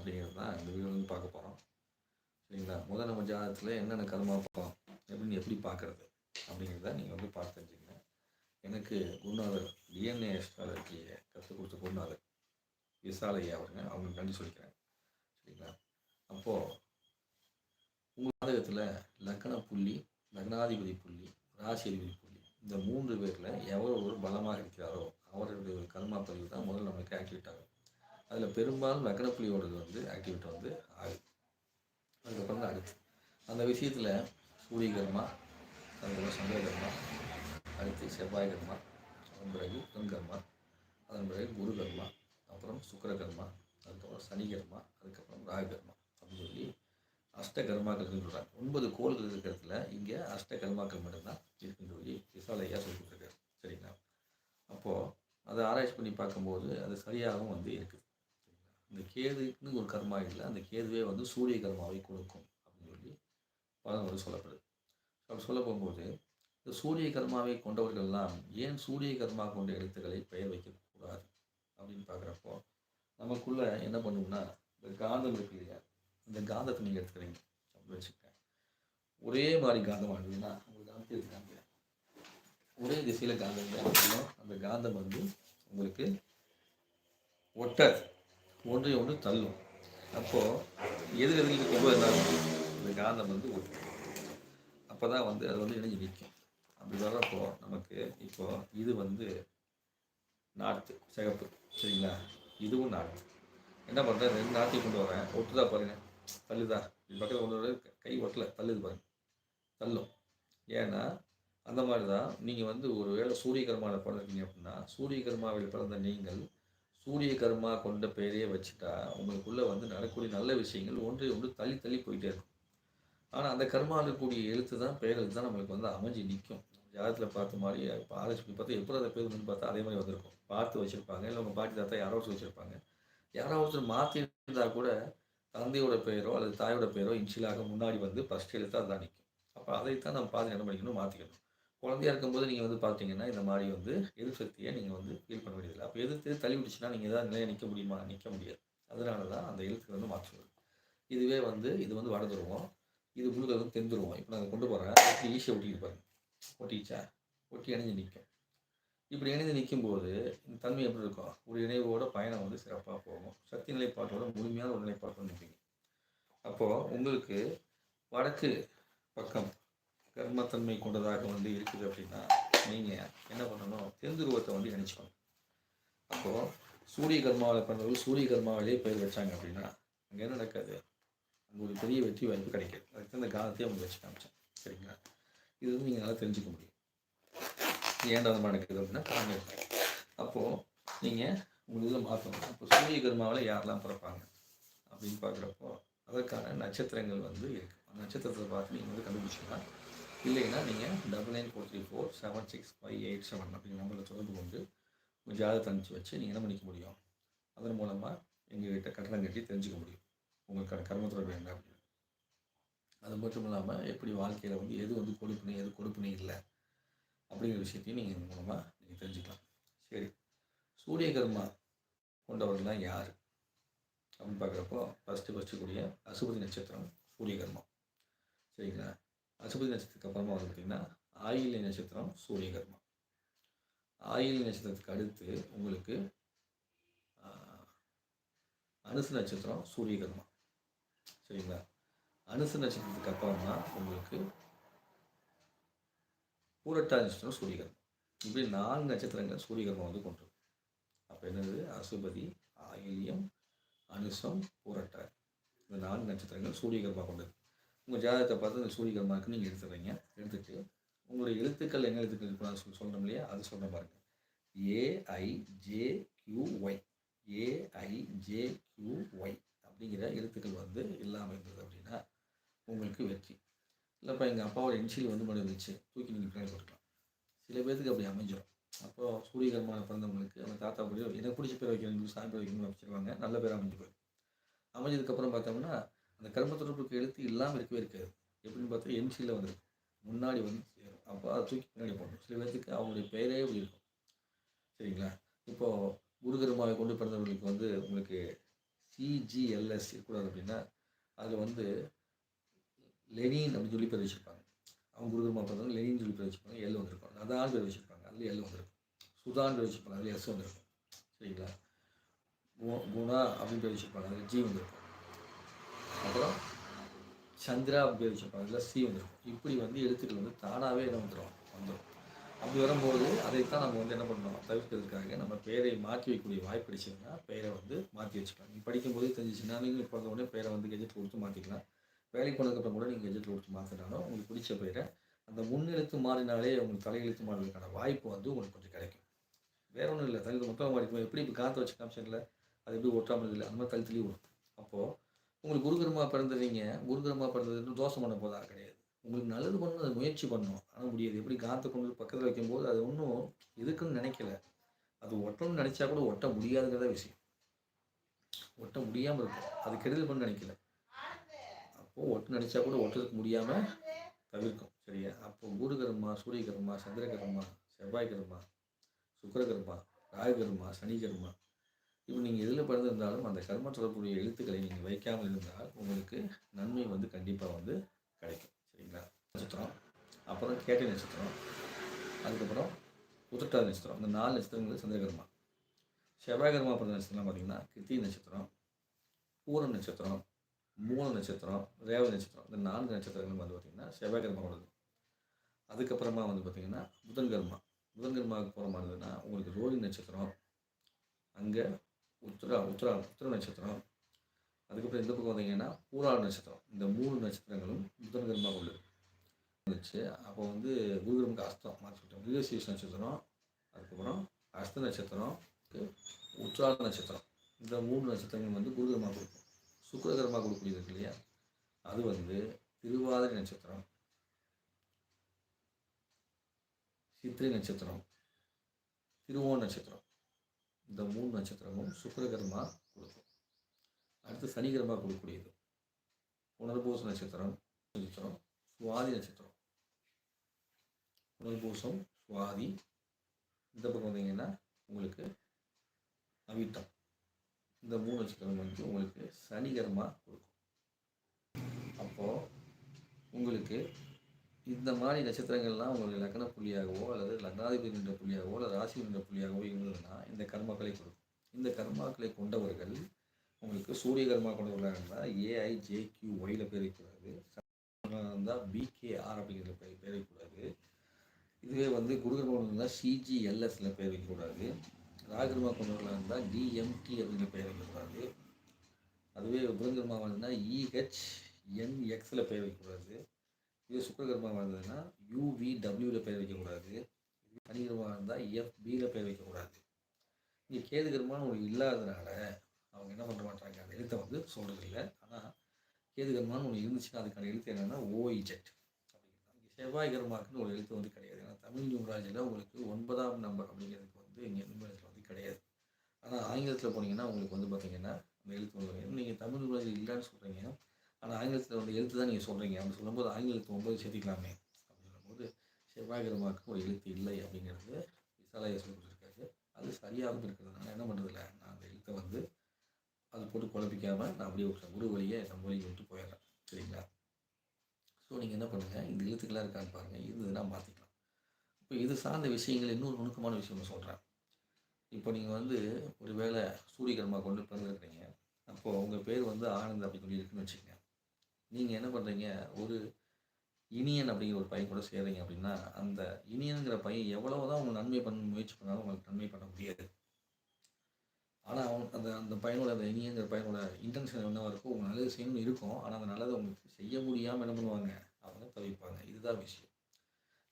அப்படிங்கிறது தான் இந்த வீடியோ வந்து பார்க்க போகிறோம் சரிங்களா? முதல் நம்ம ஜாதகத்தில் என்னென்ன கர்மா பார்ப்போம்? எப்படின்னு எப்படி பார்க்குறது? அப்படிங்கிறத நீங்கள் வந்து பார்த்து தெரிஞ்சுங்க எனக்கு குருநாதர் டிஎன்ஏ அஸ்ட்ராலஜியை கற்றுக் கொடுத்த குருநாதர் விசாலையா அவருங்க. அவங்க நன்றி சொல்லிக்கிறேன். சரிங்களா? அப்போது உங்கள் ஜாதகத்தில் லக்கண புள்ளி லக்னாதிபதி புள்ளி ராசி அதிபதி புள்ளி இந்த மூன்று பேரில் எவர் ஒரு பலமாக இருக்கிறாரோ அவருடைய ஒரு கர்மா பதிவு தான் முதல்ல நம்மளுக்கு ஆக்டிவேட் ஆகும். அதில் பெரும்பாலும் லக்ன வந்து ஆக்டிவேட் வந்து ஆகுது அதுக்கப்புறம் தான் அடுத்து. அந்த விஷயத்தில் சூரிய கர்மா அதுக்கப்புறம் சந்தேகர்மா அடுத்து செவ்வாய் கர்மா அதன் பிறகு புதன் கர்மா அதன் பிறகு குரு கர்மா அப்புறம் சுக்கரகர்மா அதுக்கப்புறம் சனி கர்மா அதுக்கப்புறம் ராகு கர்மா அப்படின்னு சொல்லி அஷ்ட கர்மாக்கள் சொல்கிறாங்க ஒன்பது கோள்கள் இருக்கிறதுல இங்கே அஷ்ட கர்மாக்கள் மட்டும்தான் இருக்குன்னு சொல்லி விசாலையா சொல்லி கொடுத்துருக்காரு. சரிங்களா? அப்போது அதை ஆராய்ச்சி பண்ணி பார்க்கும்போது அது சரியாகவும் வந்து இருக்குது இந்த கேதுன்னு ஒரு கர்மா இல்லை அந்த கேதுவே வந்து சூரிய கர்மாவை கொடுக்கும் அப்படின்னு சொல்லி பதம் வந்து சொல்லப்படுது. அப்படி சொல்ல போகும்போது இந்த சூரிய கர்மாவை கொண்டவர்கள்லாம் ஏன் சூரிய கர்மா கொண்ட எழுத்துக்களை பெயர் வைக்கக்கூடாது அப்படின்னு பார்க்குறப்போ நமக்குள்ள என்ன பண்ணுவோம்னா இந்த காந்தம் இருக்கு இல்லையா இந்த காந்தத்தை நீங்கள் எடுத்துக்கிறீங்க அப்படின்னு வச்சுக்கேன் ஒரே மாதிரி காந்தம் ஆனதுன்னா உங்களுக்கு அமைச்சிருக்காங்க ஒரே திசையில் காந்தம் அந்த காந்தம் வந்து உங்களுக்கு ஒட்டர் ஒன்றை ஒன்று தள்ளும். அப்போது எது எதிர்க்கு இருக்கும்போது என்ன இந்த காந்தம் வந்து ஒட்டும் அப்போ தான் வந்து அது வந்து இணைஞ்சு நிற்கும். அப்படி வர்றப்போ நமக்கு இப்போது இது வந்து நாற்று சிகப்பு சரிங்களா? இதுவும் நாற்று என்ன பண்ணுறேன் ரெண்டு நாற்றையும் கொண்டு வரேன். ஒட்டுதா பாருங்க. தள்ளுதா. இது பக்கத்தில் கொண்டு வர கை ஒட்டலை. தள்ளுது பாருங்க. தள்ளும். ஏன்னா அந்த மாதிரி தான் நீங்கள் வந்து ஒரு வேளை சூரிய கர்மாவில் பிறந்திருக்கீங்க அப்படின்னா சூரிய கர்மாவில் பிறந்த நீங்கள் சூரிய கர்மா கொண்ட பெயரையே வச்சுட்டா உங்களுக்குள்ளே வந்து நடக்கக்கூடிய நல்ல விஷயங்கள் ஒன்றை ஒன்று தள்ளி தள்ளி போயிட்டே இருக்கும். ஆனால் அந்த கர்மா இருக்கக்கூடிய எழுத்து தான் பெயர்கள் தான் நம்மளுக்கு வந்து அமைஞ்சு நிற்கும் ஜாதகத்தில் பார்த்த மாதிரி இப்போ ஆராய்ச்சி பார்த்தா எப்படி அதை பேர் வந்து பார்த்தா அதே மாதிரி வந்திருக்கும். பார்த்து வச்சுருப்பாங்க இல்லை உங்கள் பாட்டி தாத்தா யாரோ ஒருத்தர் வச்சுருப்பாங்க. யாரோ ஒருத்தர் மாற்றி கூட தந்தையோட பெயரோ அல்லது தாயோட பெயரோ இன்ஷியலாக முன்னாடி வந்து ஃபஸ்ட் எழுத்தாக தான் நிற்கும் அப்போ அதைத்தான் நம்ம பார்த்து என்ன பண்ணிக்கணும் மாற்றிக்கணும் குழந்தையா இருக்கும்போது நீங்கள் வந்து பார்த்தீங்கன்னா இந்த மாதிரி வந்து எதிர்சக்தியை நீங்கள் வந்து ஃபீல் பண்ண வேண்டியதில்லை. அப்போ எதிர்த்து தள்ளி விட்டுச்சுன்னா நீங்கள் ஏதாவது நிலையை நிற்க முடியுமா? நிற்க முடியாது. அதனால தான் அந்த எழுத்து வந்து மாற்றுவது இதுவே வந்து இது வந்து வட இது முழுக்க வந்து தெந்துருவோம் இப்போ நாங்கள் கொண்டு போகிறேன் ஈஸியாக ஒட்டிட்டு பாருங்க. ஒட்டிச்சா ஒட்டி இணைஞ்சு நிற்கும் இப்படி இணைந்து நிற்கும்போது இந்த தன்மை எப்படி இருக்கும்? ஒரு இணைவோட பயணம் வந்து சிறப்பாக போகும். சக்தி நிலைப்பாட்டோட முழுமையான ஒரு நிலைப்பாட்டோட நிற்பீங்க அப்போது உங்களுக்கு வடக்கு பக்கம் கர்மத்தன்மை கொண்டதாக வந்து இருக்குது அப்படின்னா நீங்கள் என்ன பண்ணணும்? தெந்துருவத்தை வந்து நினச்சிக்கணும் அப்போது சூரிய கர்மாவில் பண்ணவர்கள் சூரிய கர்மாவிலே பயிர் வச்சாங்க அப்படின்னா அங்கே என்ன நடக்காது? அங்கே ஒரு பெரிய வெற்றி வாய்ப்பு கிடைக்காது. அதுக்கு அந்த காலத்தையும் காலத்தையே அவங்க வச்சு காமிச்சேன் சரிங்களா? இது வந்து நீங்கள் நல்லா தெரிஞ்சுக்க முடியும். ஏன்டா அந்த நடக்குது அப்படின்னா காரணம் அப்போது நீங்கள் உங்களுக்கு இதில் மாற்றணும் அப்போ சூரிய கர்மாவில் யாரெல்லாம் பிறப்பாங்க? அப்படின்னு பார்க்குறப்போ அதற்கான நட்சத்திரங்கள் வந்து இருக்குது அந்த நட்சத்திரத்தை பார்த்து நீங்கள் வந்து கண்டுபிடிச்சிக்கலாம். இல்லைன்னா நீங்கள் double nine four three four seven six five eight seven அப்படிங்கிற நம்பரில் தொடர்பு கொண்டு உங்கள் ஜாதகத்தை அனுப்பிச்சு வச்சு நீங்கள் என்ன பண்ணிக்க முடியும்? அதன் மூலமாக எங்கள்கிட்ட கட்டணம் கட்டி தெரிஞ்சுக்க முடியும். உங்களுக்கான கர்ம தொடர்பு என்ன அப்படின்னு. அது மட்டும் இல்லாமல் எப்படி வாழ்க்கையில் வந்து எது வந்து கொடுப்பினி எது கொடுப்பினி இல்லை அப்படிங்கிற விஷயத்தையும் நீங்கள் மூலமாக நீங்கள் தெரிஞ்சுக்கலாம். சரி. சூரிய கர்மா கொண்டவர்கள்லாம் யார்? அப்படின்னு பார்க்குறப்போ ஃபஸ்ட்டு ஃபஸ்ட்டு கூடிய அசுபதி நட்சத்திரம் சூரிய கர்மா சரிங்களா? அசுபதி நட்சத்திரத்துக்கு அப்புறமா வந்து பார்த்திங்கன்னா ஆயிலை நட்சத்திரம் சூரியகர்மா. ஆயிலை நட்சத்திரத்துக்கு அடுத்து உங்களுக்கு அனுசு நட்சத்திரம் சூரியகர்மா. சரிங்களா? அனுசு நட்சத்திரத்துக்கு அப்புறமா உங்களுக்கு பூரட்டா நட்சத்திரம் சூரியகர்மம் இப்படி நான்கு நட்சத்திரங்கள் சூரியகர்மம் வந்து கொண்டு வரும். அப்போ என்னது? அசுபதி ஆயில்யம் அனுசம் பூரட்டா இந்த நான்கு நட்சத்திரங்கள் சூரியகர்மா கொண்டது உங்கள் ஜாதகத்தை பார்த்து சூரியகர்மா சூரியகர்மாவுக்கு நீங்கள் எடுத்துறீங்க எடுத்துட்டு உங்களுடைய எழுத்துக்கள் என்ன எழுத்துக்கள் இப்போ நான் சொல் சொல்கிறோம் இல்லையா? அது சொல்ல பாருங்க. ஏஐஜேக்யூஒய் ஏஐஜேக்யூஒய் அப்படிங்கிற எழுத்துக்கள் வந்து இல்லாமல் இருந்தது அப்படின்னா உங்களுக்கு வெற்றி. இல்லைப்பா எங்கள் அப்பாவோட இன்ஷியல் வந்து மட்டும் இருந்துச்சு தூக்கி நீங்கள் பின்னாடி கொடுக்கலாம் சில பேர்த்துக்கு அப்படி அமைஞ்சிடும் அப்போது சூரியகர்மான பிறந்தவங்களுக்கு அந்த தாத்தா கூட எனக்கு பிடிச்ச பேர் வைக்கணும் சாமி பேர் வைக்கணும்னு வச்சுருவாங்க. நல்ல பேர் அமைஞ்சு போயிடும். அமைஞ்சதுக்கப்புறம் பார்த்தோம்னா அந்த கரும்பு தொடர்புக்கு எழுத்து இல்லாமல் இருக்கவே இருக்காது. எப்படின்னு பார்த்தா எம்சியில் வந்துருக்கு முன்னாடி வந்து சேரும் அப்போ அதை தூக்கி பின்னாடி போடணும். சில பேர்த்துக்கு அவங்களுடைய பெயரே அப்படி இருக்கும். சரிங்களா? இப்போது குருகருமாவை கொண்டு பிறந்தவர்களுக்கு வந்து உங்களுக்கு சிஜிஎல்எஸ் இருக்கக்கூடாது அப்படின்னா அதில் வந்து லெனின் அப்படின்னு சொல்லி பேர் வச்சுருப்பாங்க. அவங்க குருகுருமா பிறந்தவங்க லெனின் சொல்லி பேர் வச்சுருப்பாங்க. எல் வந்திருக்கும். நதான் பேர் வச்சுருப்பாங்க. அதில் எல் வந்திருக்கும். சுதான் பேர் வச்சுருப்பாங்க. அதில் எஸ் வந்திருக்கும். சரிங்களா? குணா அப்படின்னு பேர் வச்சுருப்பாங்க. அதில் ஜி வந்திருக்கும். அப்புறம் சந்திரா அப்படின்னு வச்சுருப்பாங்க சி வந்துடும் இப்படி வந்து எழுத்துக்கள் வந்து தானாகவே என்ன வந்துடும் வந்துடும் அப்படி வரும்போது அதைத்தான் நம்ம வந்து என்ன பண்ணணும்? தவிர்க்கிறதுக்காக நம்ம பெயரை மாற்றி வைக்கக்கூடிய வாய்ப்பு கிடைச்சதுன்னா பெயரை வந்து மாற்றி வச்சுக்கலாம். நீங்கள் படிக்கும்போது தெரிஞ்சிச்சுன்னா நீங்கள் பிறந்த உடனே பெயரை வந்து கெஜெட் கொடுத்து மாற்றிக்கலாம் வேலைக்கு போனதுக்கப்புறம் கூட நீங்கள் கெஜெட் கொடுத்து மாற்றினாலும் உங்களுக்கு பிடிச்ச பெயரை அந்த முன்னெழுத்து மாறினாலே உங்களுக்கு தலையெழுத்து மாறுவதற்கான வாய்ப்பு வந்து உங்களுக்கு கொஞ்சம் கிடைக்கும். வேற ஒன்றும் இல்லை. தலையில் மொத்தமாக மாறிக்கும் எப்படி இப்போ காற்று வச்சு காமிச்சல அது எப்படி ஒட்டாமல் இல்லை அந்த மாதிரி தள்ளி வரும் அப்போது உங்களுக்கு குருகரமாக பிறந்தவங்க குருகரமாக பிறந்தது தோஷம் பண்ண போதாக கிடையாது. உங்களுக்கு நல்லது பண்ணணும் அது முயற்சி பண்ணணும். ஆனால் முடியாது. எப்படி காற்று கொண்டு பக்கத்தில் வைக்கும்போது அது ஒன்றும் எதுக்குன்னு நினைக்கல. அது ஒட்டணும்னு நினச்சா கூட ஒட்ட முடியாதுங்கிறத விஷயம். ஒட்ட முடியாமல் இருக்கும். அது கெடுதல் பண்ண நினைக்கல. அப்போது ஒட்டு நினச்சா கூட ஒட்டுறதுக்கு முடியாமல் தவிர்க்கும். சரியா? அப்போ குருகரமா சூரியகரமா செவ்வாய் செவ்வாய்கரமா சுக்கிரகர்மா ராகுகர்மா சனிகர்மா இப்போ நீங்கள் எதில் பிறந்திருந்தாலும் அந்த கர்ம தொடர்புடைய எழுத்துக்களை நீங்கள் வைக்காமல் இருந்தால் உங்களுக்கு நன்மை வந்து கண்டிப்பாக வந்து கிடைக்கும். சரிங்களா? நட்சத்திரம் அப்புறம் கேட்டை நட்சத்திரம் அதுக்கப்புறம் உத்திரட்டாதி நட்சத்திரம். இந்த நாலு நட்சத்திரங்கள் சந்திரகர்மா செவ்வாய்கர்மா பிறந்த நட்சத்திரம் பார்த்தீங்கன்னா கிருத்திகை நட்சத்திரம் பூரண நட்சத்திரம் மூல நட்சத்திரம் ரேவதி நட்சத்திரம். இந்த நான்கு நட்சத்திரங்கள் வந்து பார்த்திங்கன்னா செவ்வாய்கர்மா உள்ளது. அதுக்கப்புறமா வந்து பார்த்திங்கன்னா புதன்கர்மா புதன்கர்மாவுக்கு போகிற மாதிரி இருந்ததுன்னா உங்களுக்கு ரோஹி நட்சத்திரம் அங்கே உத்திரா உத்திரா உத்திர நட்சத்திரம். அதுக்கப்புறம் இந்த பக்கம் வந்தீங்கன்னா பூராட நட்சத்திரம். இந்த மூணு நட்சத்திரங்களும் புதன்கர்மா உள்ளது. இருந்துச்சு அப்போ வந்து குருகிரமுக்கு அஸ்தம் மாற்றம் சொல்லிட்டோம் மிருகசீஷ நட்சத்திரம் அதுக்கப்புறம் அஸ்த நட்சத்திரம் உத்திராட நட்சத்திரம். இந்த மூணு நட்சத்திரங்கள் வந்து குருகிரமாக கொடுக்கும். சுக்கரகரமாக கொடுக்கக்கூடியது இருக்கு இல்லையா? அது வந்து திருவாதிரை நட்சத்திரம் சித்திரை நட்சத்திரம் திருவோண நட்சத்திரம். இந்த மூணு நட்சத்திரமும் சுக்கரகிரமாக கொடுக்கும். அடுத்து சனிகிரமாக கொடுக்கக்கூடியது. புனர்பூச நட்சத்திரம் நட்சத்திரம் சுவாதி நட்சத்திரம். புனர்பூசம் சுவாதி. இந்த பக்கம் வந்தீங்கன்னா உங்களுக்கு அவிட்டம். இந்த மூணு நட்சத்திரம் வந்து உங்களுக்கு சனிகரமாக கொடுக்கும். அப்போது உங்களுக்கு இந்த மாதிரி நட்சத்திரங்கள்லாம் உங்களுக்கு லக்ன புள்ளியாகவோ அல்லது லக்னாதிபதி என்ற புள்ளியாகவோ அல்லது ராசி என்ற புள்ளியாகவோ இருந்ததுன்னா இந்த கர்மாக்களை கொடுக்கும் இந்த கர்மாக்களை கொண்டவர்கள் உங்களுக்கு சூரிய கர்மா கொண்டவர்களாக இருந்தால் ஏஐஜேக்யூ ஒயில் பேர் வைக்கக்கூடாது. இருந்தால் பிகேஆர் அப்படிங்கிற பேர் பேர் இதுவே வந்து குருகர்மா இருந்தால் சிஜிஎல்எஸ்ல பேர் வைக்கக்கூடாது. ராகர்மா கொண்டவர்களாக இருந்தால் டிஎம்டி அப்படிங்கிற பேர் வைக்கக்கூடாது. அதுவே புதன்கர்மா இருந்தால் e, இஹெச்என்எக்ஸில் பேர் வைக்கக்கூடாது. இது சுக்கரகர்மாவாக இருந்ததுன்னா யூவிடபிள்யூவில் பெயர் வைக்கக்கூடாது. சனிகர்மாவாக இருந்தால் எஃபியில் பெயர் வைக்கக்கூடாது. இங்கே கேது கேதுகர்மான்னு ஒன்று இல்லாததுனால அவங்க என்ன பண்ண மாட்டாங்க? அந்த எழுத்தை வந்து சொல்கிறது இல்லை ஆனால் கேதுகர்மான்னு ஒன்று இருந்துச்சுன்னா அதுக்கான எழுத்து என்னென்னா ஓஇஜெட் அப்படிங்கிறது இங்கே செவ்வாய் கர்மாக்குன்னு ஒரு எழுத்து வந்து கிடையாது. ஏன்னா தமிழ் நியூராஜில் உங்களுக்கு ஒன்பதாம் நம்பர் அப்படிங்கிறதுக்கு வந்து இங்கே நிமிடத்தில் வந்து கிடையாது. ஆனால் ஆங்கிலத்தில் போனீங்கன்னா உங்களுக்கு வந்து பார்த்தீங்கன்னா அந்த எழுத்து வந்து நீங்கள் தமிழ் நியூமராஜி இல்லைன்னு சொல்கிறீங்க ஆனால் ஆங்கிலத்தில் வந்து எழுத்து தான் நீங்கள் சொல்கிறீங்க அப்படி சொல்லும்போது ஆங்கிலத்தை ஒன்பது சேர்த்திக்கலாமே. அப்படின்னு சொல்லும்போது செவ்வாய் ஒரு எழுத்து இல்லை அப்படிங்கிறது விசாலாய சொல்லி அது சரியாகவும் இருக்கிறதுனால என்ன பண்ணுறதில்ல நான் அந்த எழுத்தை வந்து அது போட்டு குழப்பிக்காமல் நான் அப்படியே விட்டுறேன் குரு வழியை நம்ம வழியை விட்டு போயிடுறேன். சரிங்களா? ஸோ நீங்கள் என்ன பண்ணுங்கள் இந்த எழுத்துக்களாக இருக்கான்னு பாருங்கள் இருந்ததுன்னா மாற்றிக்கலாம் இப்போ இது சார்ந்த விஷயங்கள் இன்னொரு நுணுக்கமான விஷயம் நான் சொல்கிறேன் இப்போ நீங்கள் வந்து ஒரு வேளை சூரியகர்மா கொண்டு பிறந்திருக்கிறீங்க. அப்போது உங்கள் பேர் வந்து ஆனந்த் அப்படி சொல்லி இருக்குன்னு வச்சுக்கோங்க. நீங்கள் என்ன பண்ணுறீங்க ஒரு இனியன் அப்படிங்கிற ஒரு பையன் கூட சேர்றீங்க அப்படின்னா அந்த இனியனுங்கிற பையன் எவ்வளவு தான் அவங்க நன்மை பண்ண முயற்சி பண்ணாலும் உங்களுக்கு நன்மை பண்ண முடியாது. ஆனால் அவன் அந்த அந்த பையனோட அந்த இனியங்கிற பையனோட இன்டென்ஷன் என்னவாக இருக்கும் உங்க நல்லது செய்யணும்னு இருக்கும். ஆனால் அந்த நல்லதை உங்களுக்கு செய்ய முடியாமல் என்ன பண்ணுவாங்க? அவங்க தவிப்பாங்க. இதுதான் விஷயம்.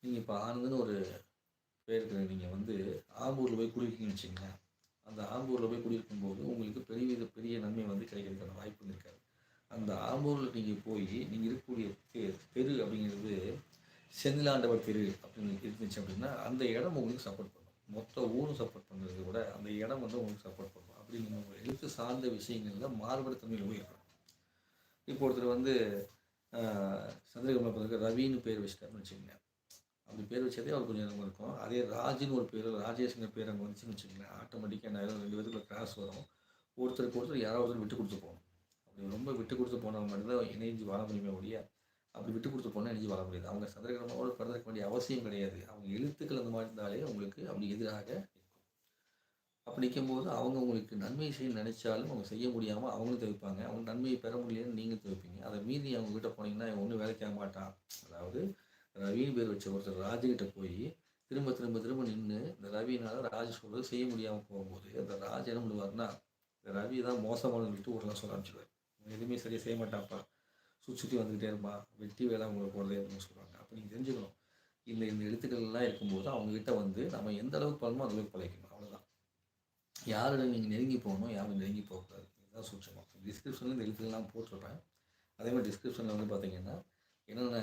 நீங்கள் இப்போ ஆனந்துன்னு ஒரு பேருக்கு நீங்கள் வந்து ஆம்பூரில் போய் குடியிருக்கீங்கன்னு வச்சுங்களேன். அந்த ஆம்பூரில் போய் குடியிருக்கும்போது உங்களுக்கு பெரிய பெரிய நன்மை வந்து கிடைக்கிறதுக்கான வாய்ப்பு இருக்காது. அந்த ஆம்பூரில் நீங்கள் போய் நீங்கள் இருக்கக்கூடிய தெ- தெரு அப்படிங்கிறது செந்திலாண்டவர் தெரு அப்படின்னு இருந்துச்சு அப்படின்னா அந்த இடம் உங்களுக்கு சப்போர்ட் பண்ணும். மொத்த ஊரும் சப்போர்ட் பண்ணுறதை விட அந்த இடம் வந்து உங்களுக்கு சப்போர்ட் பண்ணும். அப்படி நீங்கள் உங்கள் எழுத்து சார்ந்த விஷயங்களில் மாறுபடுத்தன்மையில் தமிழ் இருக்கணும். இப்போ ஒருத்தர் வந்து சந்திரகமலை பிறகு ரவின்னு பேர் வச்சுட்டாருன்னு வச்சுக்கோங்க அப்படி பேர் வச்சதே அவர் கொஞ்சம் இடம் இருக்கும். அதே ராஜின்னு ஒரு பேர் ராஜேஷ்ங்கிற பேர் அங்கே வந்துச்சுன்னு வச்சுக்கோங்களேன். ஆட்டோமேட்டிக்காக நான் ரெண்டு பேருக்குள்ள கிராஸ் வரும். ஒருத்தருக்கு ஒருத்தர் யாராவது ஒருத்தர் விட்டு கொடுத்து போகணும். ரொம்ப விட்டு கொடுத்து போனவங்க மட்டும்தான் இணைஞ்சு வாழ முடியுமே ஒழிய அப்படி விட்டு கொடுத்து போனால் இணைஞ்சு வாழ முடியாது. அவங்க சந்திரகிரகணோடு பிறந்திருக்க வேண்டிய அவசியம் கிடையாது. அவங்க எழுத்துக்கள் அந்த மாதிரி இருந்தாலே உங்களுக்கு அப்படி எதிராக இருக்கும். அப்படி நிற்கும்போது அவங்க உங்களுக்கு நன்மை செய்ய நினைச்சாலும் அவங்க செய்ய முடியாமல் அவங்களும் தவிப்பாங்க. அவங்க நன்மையை பெற முடியலன்னு நீங்கள் தவிப்பீங்க. அதை மீறி அவங்க கிட்ட போனீங்கன்னா இவன் ஒன்றும் வேலைக்கு ஆக மாட்டான். அதாவது ரவின்னு பேர் வச்ச ஒருத்தர் ராஜுகிட்ட போய் திரும்ப திரும்ப திரும்ப நின்று இந்த ரவினால் ராஜ் சொல்கிறது செய்ய முடியாமல் போகும்போது அந்த ராஜ் என்ன பண்ணுவார்னா இந்த ரவி தான் மோசமானு சொல்லிட்டு ஊரெல்லாம் சொல்ல ஆரம்பிச்சிடுவார் எதுவுமே சரியாக செய்ய மாட்டான்ப்பா. சுற்றி சுற்றி வந்துக்கிட்டே இருப்பான் வெட்டி வேலை அவங்களை போடுறதே அப்படின்னு சொல்லுவாங்க. அப்போ நீங்கள் தெரிஞ்சுக்கணும். இந்த இந்த எழுத்துக்கள்லாம் இருக்கும்போது அவங்ககிட்ட வந்து நம்ம எந்த அளவுக்கு பண்ணணுமோ அளவுக்கு பழைக்கணும் அவ்வளோதான் யாரிடம் நீங்கள் நெருங்கி போகணும் யாரும் நெருங்கி போகக்கூடாது. இதுதான் சூட்சமாக டிஸ்கிரிப்ஷனில் இந்த எழுத்துக்கள்லாம் போட்டிருப்பேன். அதே மாதிரி டிஸ்கிரிப்ஷனில் வந்து பார்த்தீங்கன்னா என்னென்ன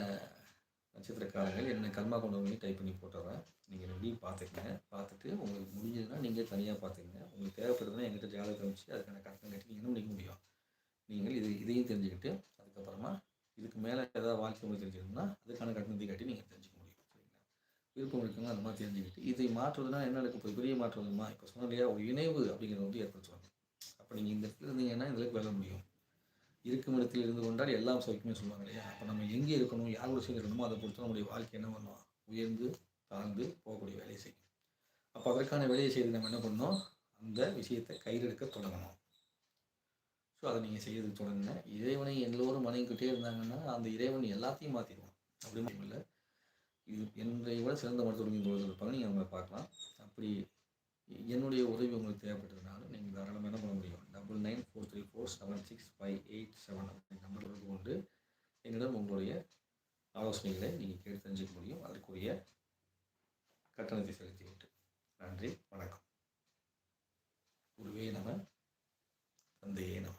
நட்சத்திரக்காரங்கள் என்ன கர்மா கொண்டவங்களையும் டைப் பண்ணி போட்டுறேன். நீங்கள் ரெண்டையும் பார்த்துக்கங்க பார்த்துட்டு உங்களுக்கு முடிஞ்சதுன்னா நீங்கள் தனியாக பார்த்துக்கங்க உங்களுக்கு தேவைப்படுதுன்னா எங்கிட்ட ஜாதகம் வச்சு அதுக்கான கட்டணம் கட்டி நீங்கள் என்ன முடிக்க முடியும்? நீங்கள் இது இதையும் தெரிஞ்சுக்கிட்டு அதுக்கப்புறமா இதுக்கு மேலே ஏதாவது வாழ்க்கை முறை தெரிஞ்சுக்கணும்னா அதுக்கான கட்டணத்தை கட்டி நீங்கள் தெரிஞ்சுக்க முடியும் சரிங்களா? விருப்பம் இருக்குங்க அந்த மாதிரி தெரிஞ்சுக்கிட்டு இதை மாற்றுவதுனா என்ன நடக்கும் இப்போ பெரிய மாற்றம் வருமா? இப்போ சொன்ன இல்லையா ஒரு இணைவு அப்படிங்கிறத வந்து ஏற்படுத்துவாங்க. அப்போ நீங்கள் இந்த இடத்துல இருந்தீங்கன்னா இதில் வெல்ல முடியும். இருக்கும் இடத்தில் இருந்து கொண்டால் எல்லாம் சௌக்கியமே சொல்லுவாங்க இல்லையா? அப்போ நம்ம எங்கே இருக்கணும்? யாரோட சேர்ந்து இருக்கணுமோ அதை பொறுத்து நம்முடைய வாழ்க்கை என்ன பண்ணுவோம் உயர்ந்து தாழ்ந்து போகக்கூடிய வேலையை செய்யும். அப்போ அதற்கான வேலையை செய்து நம்ம என்ன பண்ணணும்? அந்த விஷயத்தை கையில் எடுக்க தொடங்கணும். ஸோ அதை நீங்கள் செய்யறதுக்கு தொடங்குங்க இறைவனை எல்லோரும் வணங்கிக்கிட்டே இருந்தாங்கன்னா அந்த இறைவன் எல்லாத்தையும் மாற்றிடுவான் அப்படின்னு இல்லை இது என்னை விட சிறந்த மருத்துவர்கள் இங்கே இருப்பாங்க. நீங்கள் அவங்களை பார்க்கலாம். அப்படி என்னுடைய உதவி உங்களுக்கு தேவைப்பட்டதுனால நீங்கள் தாராளமாக என்ன பண்ண முடியும்? Double nine four three four seven six five eight seven அப்படின்ற நம்பர் தொடர்பு கொண்டு என்னிடம் உங்களுடைய ஆலோசனைகளை நீங்கள் கேட்டு தெரிஞ்சுக்க முடியும். அதற்குரிய கட்டணத்தை செலுத்திவிட்டு. நன்றி. வணக்கம். குருவே நம தந்தையே நம.